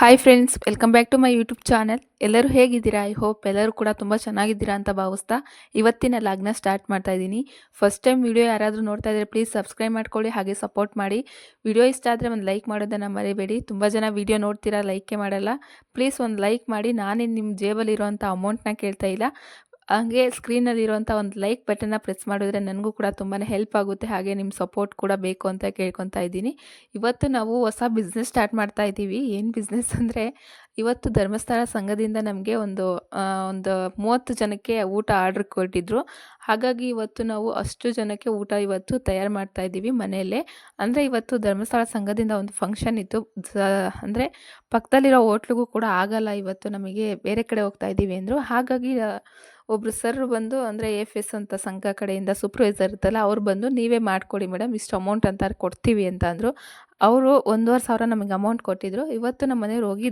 Hi friends welcome back to my YouTube channel ಎಲ್ಲರೂ ಹೇಗಿದ್ದೀರಾ? I hope ಎಲ್ಲರೂ ಕೂಡ ತುಂಬ ಚೆನ್ನಾಗಿದ್ದೀರಾ ಅಂತ ಭಾವಿಸ್ತಾ ಇವತ್ತಿನ ಲಾಗ್ನ ಸ್ಟಾರ್ಟ್ ಮಾಡ್ತಾ ಇದ್ದೀನಿ. ಫಸ್ಟ್ ಟೈಮ್ ವಿಡಿಯೋ ಯಾರಾದರೂ ನೋಡ್ತಾ ಇದ್ದರೆ ಪ್ಲೀಸ್ ಸಬ್ಸ್ಕ್ರೈಬ್ ಮಾಡ್ಕೊಳ್ಳಿ, ಹಾಗೆ ಸಪೋರ್ಟ್ ಮಾಡಿ. ವಿಡಿಯೋ ಇಷ್ಟ ಆದರೆ ಒಂದು ಲೈಕ್ ಮಾಡೋದನ್ನು ಮರಿಬೇಡಿ. ತುಂಬ ಜನ ವಿಡಿಯೋ ನೋಡ್ತೀರಾ ಲೈಕೇ ಮಾಡಲ್ಲ. ಪ್ಲೀಸ್ ಒಂದು ಲೈಕ್ ಮಾಡಿ. ನಾನೇನು ನಿಮ್ಮ ಜೇಬಲ್ಲಿರುವಂಥ ಅಮೌಂಟ್ನ ಕೇಳ್ತಾ ಇಲ್ಲ. ಹಾಗೆ ಸ್ಕ್ರೀನಲ್ಲಿರುವಂಥ ಒಂದು ಲೈಕ್ ಬಟನ್ನ ಪ್ರೆಸ್ ಮಾಡಿದ್ರೆ ನನಗೂ ಕೂಡ ತುಂಬಾ ಹೆಲ್ಪ್ ಆಗುತ್ತೆ. ಹಾಗೆ ನಿಮ್ಮ ಸಪೋರ್ಟ್ ಕೂಡ ಬೇಕು ಅಂತ ಕೇಳ್ಕೊತಾ ಇದ್ದೀನಿ. ಇವತ್ತು ನಾವು ಹೊಸ ಬಿಸ್ನೆಸ್ ಸ್ಟಾರ್ಟ್ ಮಾಡ್ತಾ ಇದ್ದೀವಿ. ಏನು ಬಿಸ್ನೆಸ್ ಅಂದರೆ ಇವತ್ತು ಧರ್ಮಸ್ಥಳ ಸಂಘದಿಂದ ನಮಗೆ ಒಂದು ಒಂದು ಮೂವತ್ತು ಜನಕ್ಕೆ ಊಟ ಆರ್ಡ್ರ್ ಕೊಟ್ಟಿದ್ರು. ಹಾಗಾಗಿ ಇವತ್ತು ನಾವು ಅಷ್ಟು ಜನಕ್ಕೆ ಊಟ ಇವತ್ತು ತಯಾರು ಮಾಡ್ತಾ ಇದ್ದೀವಿ ಮನೆಯಲ್ಲೇ. ಅಂದರೆ ಇವತ್ತು ಧರ್ಮಸ್ಥಳ ಸಂಘದಿಂದ ಒಂದು ಫಂಕ್ಷನ್ ಇತ್ತು. ಅಂದರೆ ಪಕ್ಕದಲ್ಲಿರೋ ಹೋಟ್ಲಿಗೂ ಕೂಡ ಆಗಲ್ಲ. ಇವತ್ತು ನಮಗೆ ಬೇರೆ ಕಡೆ ಹೋಗ್ತಾ ಇದ್ದೀವಿ ಅಂದರು. ಹಾಗಾಗಿ ಆ, ಒಬ್ರು ಸರ್ ಬಂದು ಅಂದರೆ ಎಫ್ ಎಸ್ ಅಂತ ಸಂಘ ಕಡೆಯಿಂದ ಸೂಪರ್ವೈಸರ್ ಇರ್ತಲ್ಲ ಅವ್ರು ಬಂದು ನೀವೇ ಮಾಡಿಕೊಡಿ ಮೇಡಮ್ ಇಷ್ಟು ಅಮೌಂಟ್ ಅಂತ ಕೊಡ್ತೀವಿ ಅಂತ ಅಂದರು. ಅವರು ಒಂದೂವರೆ ಸಾವಿರ ನಮಗೆ ಅಮೌಂಟ್ ಕೊಟ್ಟಿದ್ರು. ಇವತ್ತು ನಮ್ಮ ಮನೆಯವ್ರು ಹೋಗಿ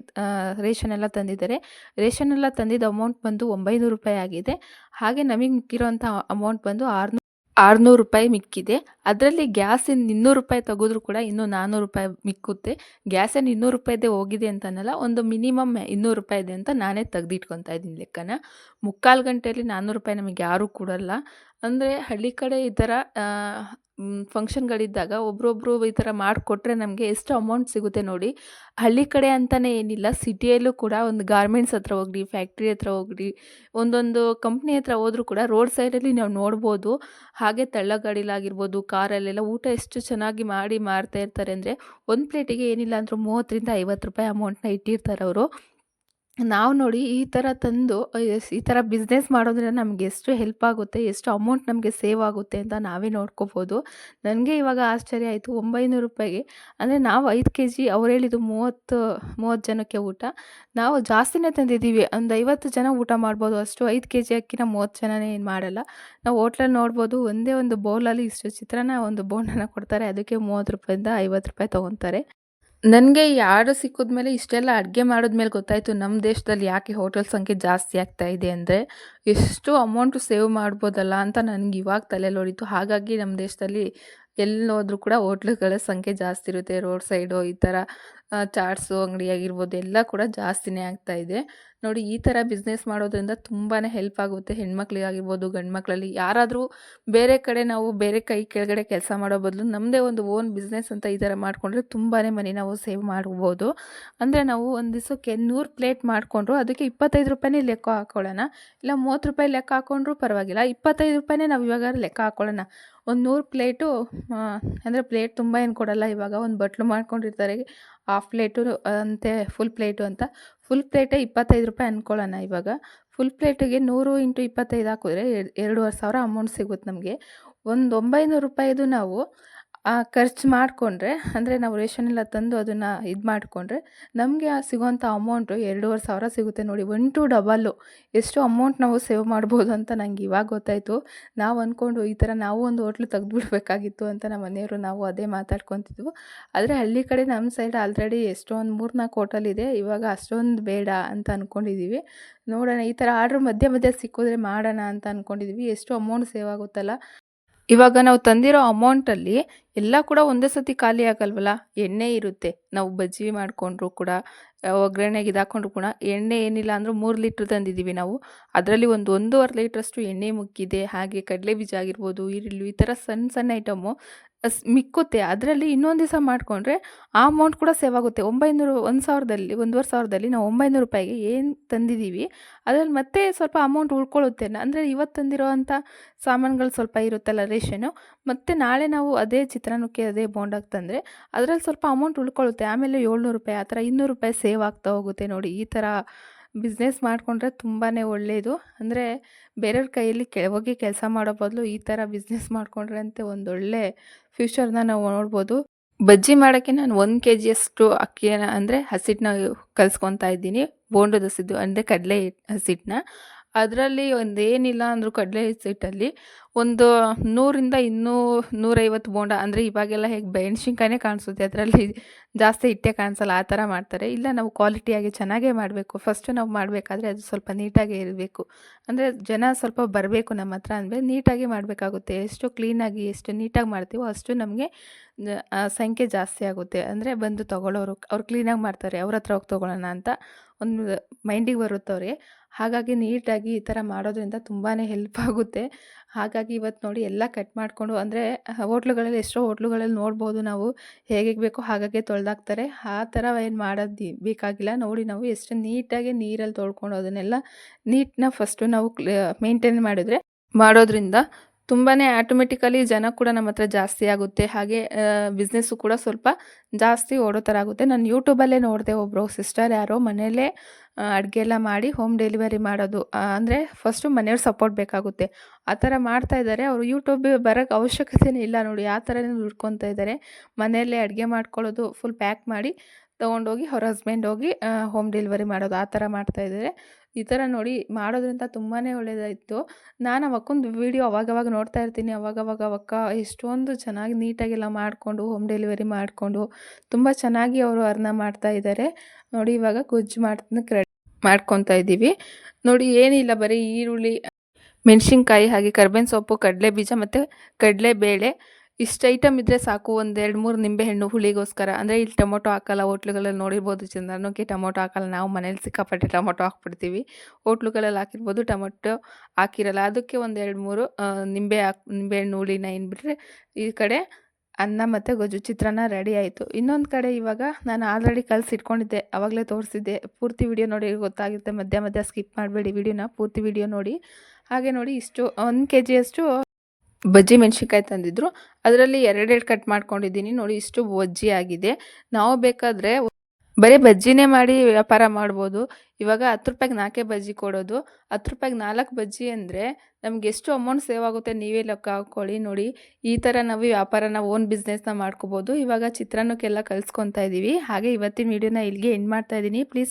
ರೇಷನ್ ಎಲ್ಲ ತಂದಿದ್ದಾರೆ. ರೇಷನ್ ಎಲ್ಲ ತಂದಿದ್ದ ಅಮೌಂಟ್ ಬಂದು ಒಂಬೈನೂರು ರೂಪಾಯಿ ಆಗಿದೆ. ಹಾಗೆ ನಮಗೆ ಮಿಕ್ಕಿರೋಂಥ ಅಮೌಂಟ್ ಬಂದು ಆರುನೂರು ಆರುನೂರು ರೂಪಾಯಿ ಮಿಕ್ಕಿದೆ. ಅದರಲ್ಲಿ ಗ್ಯಾಸಿಂದ ಇನ್ನೂರು ರೂಪಾಯಿ ತೆಗೆದ್ರು ಕೂಡ ಇನ್ನೂ ನಾನ್ನೂರು ರೂಪಾಯಿ ಮಿಕ್ಕುತ್ತೆ. ಗ್ಯಾಸೇನು ಇನ್ನೂರು ರೂಪಾಯಿದೆ ಹೋಗಿದೆ ಅಂತನಲ್ಲ, ಒಂದು ಮಿನಿಮಮ್ ಇನ್ನೂರು ರೂಪಾಯಿ ಇದೆ ಅಂತ ನಾನೇ ತೆಗ್ದಿಟ್ಕೊತಾ ಇದ್ದೀನಿ ಲೆಕ್ಕನ. ಮುಕ್ಕಾಲು ಗಂಟೆಯಲ್ಲಿ ನಾನ್ನೂರು ರೂಪಾಯಿ ನಮಗೆ ಯಾರೂ ಕೊಡಲ್ಲ. ಅಂದರೆ ಹಳ್ಳಿ ಕಡೆ ಈ ಥರ ಫಂಕ್ಷನ್ಗಳಿದ್ದಾಗ ಒಬ್ರೊಬ್ರು ಈ ಥರ ಮಾಡಿಕೊಟ್ರೆ ನಮಗೆ ಎಷ್ಟು ಅಮೌಂಟ್ ಸಿಗುತ್ತೆ ನೋಡಿ. ಹಳ್ಳಿ ಕಡೆ ಅಂತಲೇ ಏನಿಲ್ಲ, ಸಿಟಿಯಲ್ಲೂ ಕೂಡ ಒಂದು ಗಾರ್ಮೆಂಟ್ಸ್ ಹತ್ರ ಹೋಗಲಿ ಫ್ಯಾಕ್ಟ್ರಿ ಹತ್ರ ಹೋಗ್ರಿ, ಒಂದೊಂದು ಕಂಪ್ನಿ ಹತ್ರ ಹೋದರೂ ಕೂಡ ರೋಡ್ ಸೈಡಲ್ಲಿ ನಾವು ನೋಡ್ಬೋದು. ಹಾಗೆ ತಳ್ಳಗಾಡಿಲಾಗಿರ್ಬೋದು ಕಾರಲ್ಲೆಲ್ಲ ಊಟ ಎಷ್ಟು ಚೆನ್ನಾಗಿ ಮಾಡಿ ಮಾಡ್ತಾ ಇರ್ತಾರೆ ಅಂದರೆ ಒಂದು ಪ್ಲೇಟಿಗೆ ಏನಿಲ್ಲ ಅಂದರೂ ಮೂವತ್ತರಿಂದ ಐವತ್ತು ರೂಪಾಯಿ ಅಮೌಂಟ್ನ ಇಟ್ಟಿರ್ತಾರೆ ಅವರು ನಾವು ನೋಡಿ ಈ ಥರ ತಂದು ಈ ಥರ ಬಿಸ್ನೆಸ್ ಮಾಡೋದ್ರಿಂದ ನಮ್ಗೆ ಎಷ್ಟು ಹೆಲ್ಪ್ ಆಗುತ್ತೆ, ಎಷ್ಟು ಅಮೌಂಟ್ ನಮಗೆ ಸೇವ್ ಆಗುತ್ತೆ ಅಂತ ನಾವೇ ನೋಡ್ಕೋಬೋದು. ನನಗೆ ಇವಾಗ ಆಶ್ಚರ್ಯ ಆಯಿತು, ಒಂಬೈನೂರು ರೂಪಾಯಿಗೆ, ಅಂದರೆ ನಾವು ಐದು ಕೆ ಜಿ ಅವ್ರು ಹೇಳಿದ್ದು ಮೂವತ್ತು ಮೂವತ್ತು ಜನಕ್ಕೆ ಊಟ. ನಾವು ಜಾಸ್ತಿನೇ ತಂದಿದ್ದೀವಿ, ಒಂದು ಐವತ್ತು ಜನ ಊಟ ಮಾಡ್ಬೋದು, ಅಷ್ಟು ಐದು ಕೆ ಜಿ ಅಕ್ಕಿನ ಮೂವತ್ತು ಜನನೇ ಏನು ಮಾಡಲ್ಲ. ನಾವು ಹೋಟ್ಲಲ್ಲಿ ನೋಡ್ಬೋದು, ಒಂದೇ ಒಂದು ಬೌಲಲ್ಲಿ ಇಷ್ಟು ಚಿತ್ರಾನ್ನ, ಒಂದು ಬೋಂಡನ ಕೊಡ್ತಾರೆ, ಅದಕ್ಕೆ ಮೂವತ್ತು ರೂಪಾಯಿಂದ ಐವತ್ತು ರೂಪಾಯಿ ತೊಗೊತಾರೆ. ನನಗೆ ಈ ಆರ್ಡರ್ ಸಿಕ್ಕಿದ್ಮೇಲೆ ಇಷ್ಟೆಲ್ಲ ಅಡುಗೆ ಮಾಡಿದ್ಮೇಲೆ ಗೊತ್ತಾಯಿತು ನಮ್ಮ ದೇಶದಲ್ಲಿ ಯಾಕೆ ಹೋಟೆಲ್ ಸಂಖ್ಯೆ ಜಾಸ್ತಿ ಆಗ್ತಾ ಇದೆ ಅಂದರೆ ಎಷ್ಟು ಅಮೌಂಟು ಸೇವ್ ಮಾಡ್ಬೋದಲ್ಲ ಅಂತ ನನಗೆ ಇವಾಗ ತಲೆಯಲ್ಲಿ ಹೊಡಿತು ಹಾಗಾಗಿ ನಮ್ಮ ದೇಶದಲ್ಲಿ ಎಲ್ಲಿ ಹೋದ್ರೂ ಕೂಡ ಹೋಟ್ಲುಗಳ ಸಂಖ್ಯೆ ಜಾಸ್ತಿ ಇರುತ್ತೆ, ರೋಡ್ ಸೈಡು ಈ ಥರ ಚಾಟ್ಸು, ಅಂಗಡಿ ಆಗಿರ್ಬೋದು, ಎಲ್ಲ ಕೂಡ ಜಾಸ್ತಿನೇ ಆಗ್ತಾ ಇದೆ. ನೋಡಿ, ಈ ಥರ ಬಿಸ್ನೆಸ್ ಮಾಡೋದ್ರಿಂದ ತುಂಬಾ ಹೆಲ್ಪ್ ಆಗುತ್ತೆ. ಹೆಣ್ಮಕ್ಳಿಗಾಗಿರ್ಬೋದು ಗಂಡು ಮಕ್ಕಳಲ್ಲಿ ಯಾರಾದರೂ ಬೇರೆ ಕಡೆ ನಾವು ಬೇರೆ ಕೈ ಕೆಳಗಡೆ ಕೆಲಸ ಮಾಡೋ ಬದಲು ನಮ್ಮದೇ ಒಂದು ಓನ್ ಬಿಸ್ನೆಸ್ ಅಂತ ಈ ಥರ ಮಾಡಿಕೊಂಡ್ರೆ ತುಂಬಾ ಮನಿ ನಾವು ಸೇವ್ ಮಾಡ್ಬೋದು. ಅಂದರೆ ನಾವು ಒಂದು ದಿವಸಕ್ಕೆ ನೂರು ಪ್ಲೇಟ್ ಮಾಡಿಕೊಂಡ್ರು ಅದಕ್ಕೆ ಇಪ್ಪತ್ತೈದು ರೂಪಾಯಿನೇ ಲೆಕ್ಕ ಹಾಕೊಳ್ಳೋಣ. ಇಲ್ಲ, ಮೂವತ್ತು ರೂಪಾಯಿ ಲೆಕ್ಕ ಹಾಕ್ಕೊಂಡ್ರೂ ಪರವಾಗಿಲ್ಲ, ಇಪ್ಪತ್ತೈದು ರೂಪಾಯಿನೇ ನಾವು ಇವಾಗ ಲೆಕ್ಕ ಹಾಕೊಳ್ಳೋಣ. ಒಂದು ನೂರು ಪ್ಲೇಟು ಅಂದರೆ ಪ್ಲೇಟ್ ತುಂಬ ಏನು ಕೊಡಲ್ಲ, ಇವಾಗ ಒಂದು ಬಟ್ಲು ಮಾಡ್ಕೊಂಡಿರ್ತಾರೆ. ಹಾಫ್ ಪ್ಲೇಟು ಅಂತೆ ಫುಲ್ ಪ್ಲೇಟು ಅಂತ. ಫುಲ್ ಪ್ಲೇಟೇ ಇಪ್ಪತ್ತೈದು ರೂಪಾಯಿ ಅಂದ್ಕೊಳ್ಳೋಣ ಇವಾಗ. ಫುಲ್ ಪ್ಲೇಟಿಗೆ ನೂರು ಇಂಟು ಇಪ್ಪತ್ತೈದು ಹಾಕಿದ್ರೆ ಎರಡೂವರೆ ಸಾವಿರ ಅಮೌಂಟ್ ಸಿಗುತ್ತೆ ನಮಗೆ. ಒಂದು ಒಂಬೈನೂರು ರೂಪಾಯಿದು ನಾವು ಖರ್ಚು ಮಾಡಿಕೊಂಡ್ರೆ, ಅಂದರೆ ನಾವು ರೇಷನ್ ಎಲ್ಲ ತಂದು ಅದನ್ನು ಇದು ಮಾಡಿಕೊಂಡ್ರೆ ನಮಗೆ ಆ ಸಿಗೋಂಥ ಅಮೌಂಟು ಎರಡೂವರೆ ಸಾವಿರ ಸಿಗುತ್ತೆ ನೋಡಿ. ಒನ್ ಟು ಡಬಲ್ಲು ಎಷ್ಟು ಅಮೌಂಟ್ ನಾವು ಸೇವ್ ಮಾಡ್ಬೋದು ಅಂತ ನಂಗೆ ಇವಾಗ ಗೊತ್ತಾಯಿತು. ನಾವು ಅಂದ್ಕೊಂಡು ಈ ಥರ ನಾವು ಒಂದು ಹೋಟ್ಲು ತೆಗೆದುಬಿಡ್ಬೇಕಾಗಿತ್ತು ಅಂತ ನಮ್ಮ ಮನೆಯವರು ನಾವು ಅದೇ ಮಾತಾಡ್ಕೊತಿದ್ವು. ಆದರೆ ಹಳ್ಳಿ ಕಡೆ ನಮ್ಮ ಸೈಡ್ ಆಲ್ರೆಡಿ ಎಷ್ಟೊಂದು ಮೂರ್ನಾಲ್ಕು ಹೋಟೆಲ್ ಇದೆ. ಇವಾಗ ಅಷ್ಟೊಂದು ಬೇಡ ಅಂತ ಅಂದ್ಕೊಂಡಿದ್ದೀವಿ ನೋಡೋಣ, ಈ ಥರ ಆರ್ಡ್ರ್ ಮಧ್ಯೆ ಮಧ್ಯೆ ಸಿಕ್ಕಿದ್ರೆ ಮಾಡೋಣ ಅಂತ ಅಂದ್ಕೊಂಡಿದ್ದೀವಿ ಎಷ್ಟು ಅಮೌಂಟ್ ಸೇವ್ ಆಗುತ್ತಲ್ಲ. ಇವಾಗ ನಾವು ತಂದಿರೋ ಅಮೌಂಟಲ್ಲಿ ಎಲ್ಲ ಕೂಡ ಒಂದೇ ಸತಿ ಖಾಲಿ ಆಗಲ್ವಲ್ಲ? ಎಣ್ಣೆ ಇರುತ್ತೆ. ನಾವು ಬಜ್ಜಿ ಮಾಡಿಕೊಂಡ್ರು ಕೂಡ ಒಗ್ಗರಣೆಗೆ ಇದಾಕೊಂಡ್ರು ಕೂಡ ಎಣ್ಣೆ ಏನಿಲ್ಲ ಅಂದರೂ ಮೂರು ಲೀಟ್ರ್ ತಂದಿದ್ದೀವಿ ನಾವು. ಅದರಲ್ಲಿ ಒಂದು ಒಂದೂವರೆ ಲೀಟ್ರಷ್ಟು ಎಣ್ಣೆ ಮುಕ್ಕಿದೆ ಹಾಗೆ ಕಡಲೆ ಬೀಜ ಆಗಿರ್ಬೋದು, ಈರುಳ್ಳಿ ಈ ಥರ ಸಣ್ಣ ಸಣ್ಣ ಐಟಮು ಮಿಕ್ಕುತ್ತೆ. ಅದರಲ್ಲಿ ಇನ್ನೊಂದು ದಿವಸ ಮಾಡಿಕೊಂಡ್ರೆ ಆ ಅಮೌಂಟ್ ಕೂಡ ಸೇವ್ ಆಗುತ್ತೆ. ಒಂಬೈನೂರು, ಒಂದು ಸಾವಿರದಲ್ಲಿ, ಒಂದೂವರೆ ಸಾವಿರದಲ್ಲಿ ನಾವು ಒಂಬೈನೂರು ರೂಪಾಯಿಗೆ ಏನು ತಂದಿದ್ದೀವಿ ಅದರಲ್ಲಿ ಮತ್ತೆ ಸ್ವಲ್ಪ ಅಮೌಂಟ್ ಉಳ್ಕೊಳ್ಳುತ್ತೆ. ಅಂದರೆ ಇವತ್ತು ತಂದಿರೋ ಅಂಥ ಸಾಮಾನುಗಳು ಸ್ವಲ್ಪ ಇರುತ್ತಲ್ಲ ರೇಷನು, ಮತ್ತು ನಾಳೆ ನಾವು ಅದೇ ಚಿತ್ರಾನ್ನಕ್ಕೆ ಅದೇ ಬೋಂಡಾಗಿ ತಂದರೆ ಅದರಲ್ಲಿ ಸ್ವಲ್ಪ ಅಮೌಂಟ್ ಉಳ್ಕೊಳ್ಳುತ್ತೆ. ಆಮೇಲೆ ಏಳ್ನೂರು ರೂಪಾಯಿ, ಆ ಥರ ಇನ್ನೂರು ರೂಪಾಯಿ ಸೇವ್ ಆಗ್ತಾ ಹೋಗುತ್ತೆ ನೋಡಿ ಈ ಥರ ಬಿಸ್ನೆಸ್ ಮಾಡಿಕೊಂಡ್ರೆ ತುಂಬಾ ಒಳ್ಳೆಯದು ಅಂದರೆ ಬೇರೆಯವ್ರ ಕೈಯಲ್ಲಿ ಕೆ ಹೋಗಿ ಕೆಲಸ ಮಾಡೋ ಬದಲು ಈ ಥರ ಬಿಸ್ನೆಸ್ ಮಾಡಿಕೊಂಡ್ರೆ ಅಂತ ಒಂದೊಳ್ಳೆ ಫ್ಯೂಚರ್ನ ನಾವು ನೋಡ್ಬೋದು. ಬಜ್ಜಿ ಮಾಡೋಕ್ಕೆ ನಾನು ಒಂದು ಕೆ ಜಿಯಷ್ಟು ಅಕ್ಕಿನ ಅಂದರೆ ಹಸಿಟ್ಟನ್ನ ಕಲಿಸ್ಕೊತಾ ಇದ್ದೀನಿ. ಬೋಂಡದ ಹಸಿದ್ದು ಅಂದರೆ ಕಡಲೆ ಹಸಿಟ್ಟನ್ನ ಅದರಲ್ಲಿ ಒಂದೇನಿಲ್ಲ ಅಂದರೂ ಕಡಲೆ ಹಿಟ್ಟಲ್ಲಿ ಒಂದು ನೂರಿಂದ ಇನ್ನೂ ನೂರೈವತ್ತು ಬೋಂಡ, ಅಂದರೆ ಇವಾಗೆಲ್ಲ ಹೇಗೆ ಮೆಣ್ಸಿನ್ಕಾಯಿನೇ ಕಾಣಿಸುತ್ತೆ, ಅದರಲ್ಲಿ ಜಾಸ್ತಿ ಹಿಟ್ಟೆ ಕಾಣಿಸಲ್ಲ, ಆ ಥರ ಮಾಡ್ತಾರೆ. ಇಲ್ಲ, ನಾವು ಕ್ವಾಲಿಟಿಯಾಗಿ ಚೆನ್ನಾಗೇ ಮಾಡಬೇಕು. ಫಸ್ಟು ನಾವು ಮಾಡಬೇಕಾದ್ರೆ ಅದು ಸ್ವಲ್ಪ ನೀಟಾಗಿ ಇರಬೇಕು. ಅಂದರೆ ಜನ ಸ್ವಲ್ಪ ಬರಬೇಕು ನಮ್ಮ ಹತ್ರ ಅಂದರೆ ನೀಟಾಗಿ ಮಾಡಬೇಕಾಗುತ್ತೆ. ಎಷ್ಟು ಕ್ಲೀನಾಗಿ ಎಷ್ಟು ನೀಟಾಗಿ ಮಾಡ್ತೀವೋ ಅಷ್ಟು ನಮಗೆ ಸಂಖ್ಯೆ ಜಾಸ್ತಿ ಆಗುತ್ತೆ. ಅಂದರೆ ಬಂದು ತೊಗೊಳ್ಳೋರು, ಅವ್ರು ಕ್ಲೀನಾಗಿ ಮಾಡ್ತಾರೆ, ಅವ್ರ ಹತ್ರ ಹೋಗಿ ತೊಗೊಳ್ಳೋಣ ಅಂತ. ಒಂದು ಮೈಂಡಿಗೆ ಬರುತ್ತೆ ಅವ್ರಿಗೆ. ಹಾಗಾಗಿ ನೀಟಾಗಿ ಈ ಥರ ಮಾಡೋದ್ರಿಂದ ತುಂಬಾ ಹೆಲ್ಪ್ ಆಗುತ್ತೆ. ಹಾಗಾಗಿ ಇವತ್ತು ನೋಡಿ ಎಲ್ಲ ಕಟ್ ಮಾಡಿಕೊಂಡು ಅಂದರೆ ಹೋಟ್ಲುಗಳಲ್ಲಿ ಎಷ್ಟೋ ಹೋಟ್ಲುಗಳಲ್ಲಿ ನೋಡ್ಬೋದು ನಾವು ಹೇಗೆ ಬೇಕೋ ಹಾಗಾಗಿ ತೊಳೆದಾಕ್ತಾರೆ. ಆ ಥರ ಏನು ಮಾಡೋದು ಬೇಕಾಗಿಲ್ಲ. ನೋಡಿ ನಾವು ಎಷ್ಟು ನೀಟಾಗಿ ನೀರಲ್ಲಿ ತೊಳ್ಕೊಂಡು ಅದನ್ನೆಲ್ಲ ನೀಟನ್ನ ಫಸ್ಟು ನಾವು ಮೇಂಟೈನ್ ಮಾಡಿದರೆ ಮಾಡೋದ್ರಿಂದ ತುಂಬಾ ಆಟೋಮೆಟಿಕಲಿ ಜನ ಕೂಡ ನಮ್ಮ ಹತ್ರ ಜಾಸ್ತಿ ಆಗುತ್ತೆ. ಹಾಗೆ ಬಿಸ್ನೆಸ್ಸು ಕೂಡ ಸ್ವಲ್ಪ ಜಾಸ್ತಿ ಓಡೋ ಥರ ಆಗುತ್ತೆ. ನಾನು ಯೂಟ್ಯೂಬಲ್ಲೇ ನೋಡಿದೆ ಒಬ್ಬರು ಸಿಸ್ಟರ್ ಯಾರೋ ಮನೆಯಲ್ಲೇ ಅಡುಗೆ ಎಲ್ಲ ಮಾಡಿ ಹೋಮ್ ಡೆಲಿವರಿ ಮಾಡೋದು ಅಂದರೆ ಫಸ್ಟು ಮನೆಯವ್ರ ಸಪೋರ್ಟ್ ಬೇಕಾಗುತ್ತೆ. ಆ ಥರ ಮಾಡ್ತಾ ಇದ್ದಾರೆ. ಅವರು ಯೂಟ್ಯೂಬ್ ಬರೋಕ್ಕೆ ಅವಶ್ಯಕತೆನೇ ಇಲ್ಲ ನೋಡಿ. ಆ ಥರನೇ ದುಡ್ಕೊತಾ ಇದ್ದಾರೆ. ಮನೆಯಲ್ಲೇ ಅಡುಗೆ ಮಾಡ್ಕೊಳ್ಳೋದು ಫುಲ್ ಪ್ಯಾಕ್ ಮಾಡಿ ತೊಗೊಂಡೋಗಿ, ಅವ್ರ ಹಸ್ಬೆಂಡ್ ಹೋಗಿ ಹೋಮ್ ಡೆಲಿವರಿ ಮಾಡೋದು. ಆ ಥರ ಮಾಡ್ತಾಯಿದ್ದಾರೆ ಈ ಥರ ನೋಡಿ ಮಾಡೋದ್ರಿಂದ ತುಂಬಾ ಒಳ್ಳೆಯದಾಯಿತು ನಾನು ಅವಕ್ಕೊಂದು ವೀಡಿಯೋ ಅವಾಗವಾಗ ನೋಡ್ತಾ ಇರ್ತೀನಿ. ಅವಾಗವಾಗ ಅವಕ್ಕ ಎಷ್ಟೊಂದು ಚೆನ್ನಾಗಿ ನೀಟಾಗೆಲ್ಲ ಮಾಡಿಕೊಂಡು ಹೋಮ್ ಡೆಲಿವರಿ ಮಾಡಿಕೊಂಡು ತುಂಬ ಚೆನ್ನಾಗಿ ಅವರು ಅರ್ನ ಮಾಡ್ತಾ ಇದ್ದಾರೆ. ನೋಡಿ ಇವಾಗ ಗೊಜ್ಜು ಮಾಡ್ತನಕ್ಕೆ ರೆಡಿ ಮಾಡ್ಕೊತಾ ಇದ್ದೀವಿ. ನೋಡಿ ಏನಿಲ್ಲ ಬರೀ ಈರುಳ್ಳಿ, ಮೆಣಸಿನ್ಕಾಯಿ ಹಾಗೆ ಕರ್ಬೇವಿನ ಸೊಪ್ಪು, ಕಡಲೆ ಬೀಜ ಮತ್ತು ಕಡಲೆಬೇಳೆ ಇಷ್ಟು ಐಟಮ್ ಇದ್ದರೆ ಸಾಕು, ಒಂದು ಎರಡು ಮೂರು ನಿಂಬೆಹಣ್ಣು ಹುಳಿಗೋಸ್ಕರ. ಅಂದರೆ ಇಲ್ಲಿ ಟೊಮೊಟೊ ಹಾಕಲ್ಲ, ಹೋಟ್ಲುಗಳಲ್ಲಿ ನೋಡಿರ್ಬೋದು ಚಂದ್ರನೋಕೆ ಟೊಮೊಟೊ ಹಾಕಲ್ಲ, ನಾವು ಮನೇಲಿ ಸಿಕ್ಕಾಪಟ್ಟೆ ಟೊಮೊಟೊ ಹಾಕ್ಬಿಡ್ತೀವಿ. ಹೋಟ್ಲುಗಳಲ್ಲಿ ಹಾಕಿರ್ಬೋದು, ಟೊಮೊಟೊ ಹಾಕಿರಲ್ಲ. ಅದಕ್ಕೆ ಒಂದು ಎರಡು ಮೂರು ನಿಂಬೆ ಹಾಕಿ ನಿಂಬೆಹಣ್ಣು ಹುಳಿನ ಬಿಟ್ಟರೆ ಈ ಕಡೆ ಅನ್ನ ಮತ್ತು ಗೊಜ್ಜು, ಚಿತ್ರಾನ್ನ ರೆಡಿ ಆಯಿತು. ಇನ್ನೊಂದು ಕಡೆ ಇವಾಗ ನಾನು ಆಲ್ರೆಡಿ ಕಲಸಿ ಇಟ್ಕೊಂಡಿದ್ದೆ ತೋರಿಸಿದ್ದೆ. ಪೂರ್ತಿ ವಿಡಿಯೋ ನೋಡಿ ಗೊತ್ತಾಗುತ್ತೆ. ಮಧ್ಯ ಮಧ್ಯ ಸ್ಕಿಪ್ ಮಾಡಬೇಡಿ, ವಿಡಿಯೋನ ಪೂರ್ತಿ ವಿಡಿಯೋ ನೋಡಿ. ಹಾಗೆ ನೋಡಿ ಇಷ್ಟು, ಒಂದು ಕೆ ಜಿಯಷ್ಟು ಬಜ್ಜಿ ಮೆಣಸಿನ್ಕಾಯಿ ತಂದಿದ್ರು. ಅದರಲ್ಲಿ ಎರಡೆರಡು ಕಟ್ ಮಾಡ್ಕೊಂಡಿದ್ದೀನಿ. ನೋಡಿ, ಇಷ್ಟು ಬಜ್ಜಿ ಆಗಿದೆ. ನಾವು ಬೇಕಾದರೆ ಬರೀ ಬಜ್ಜಿನೇ ಮಾಡಿ ವ್ಯಾಪಾರ ಮಾಡ್ಬೋದು. ಇವಾಗ ಹತ್ತು ರೂಪಾಯಿಗೆ ನಾಲ್ಕೇ ಬಜ್ಜಿ ಕೊಡೋದು. ಹತ್ತು ರೂಪಾಯಿಗೆ ನಾಲ್ಕು ಬಜ್ಜಿ ಅಂದರೆ ನಮ್ಗೆ ಎಷ್ಟು ಅಮೌಂಟ್ ಸೇವ್ ಆಗುತ್ತೆ ನೀವೇ ಲೆಕ್ಕ ಹಾಕ್ಕೊಳ್ಳಿ ನೋಡಿ, ಈ ಥರ ನಾವು ವ್ಯಾಪಾರನ ಓನ್ ಬಿಸ್ನೆಸ್ನ ಮಾಡ್ಕೋಬೋದು. ಇವಾಗ ಚಿತ್ರಾನ್ನಕ್ಕೆಲ್ಲ ಕಲಿಸ್ಕೊತಾ ಇದ್ದೀವಿ ಹಾಗೆ ಇವತ್ತಿನ ವೀಡಿಯೋನ ಇಲ್ಲಿಗೆ ಎಂಡ್ ಮಾಡ್ತಾ ಇದ್ದೀನಿ ಪ್ಲೀಸ್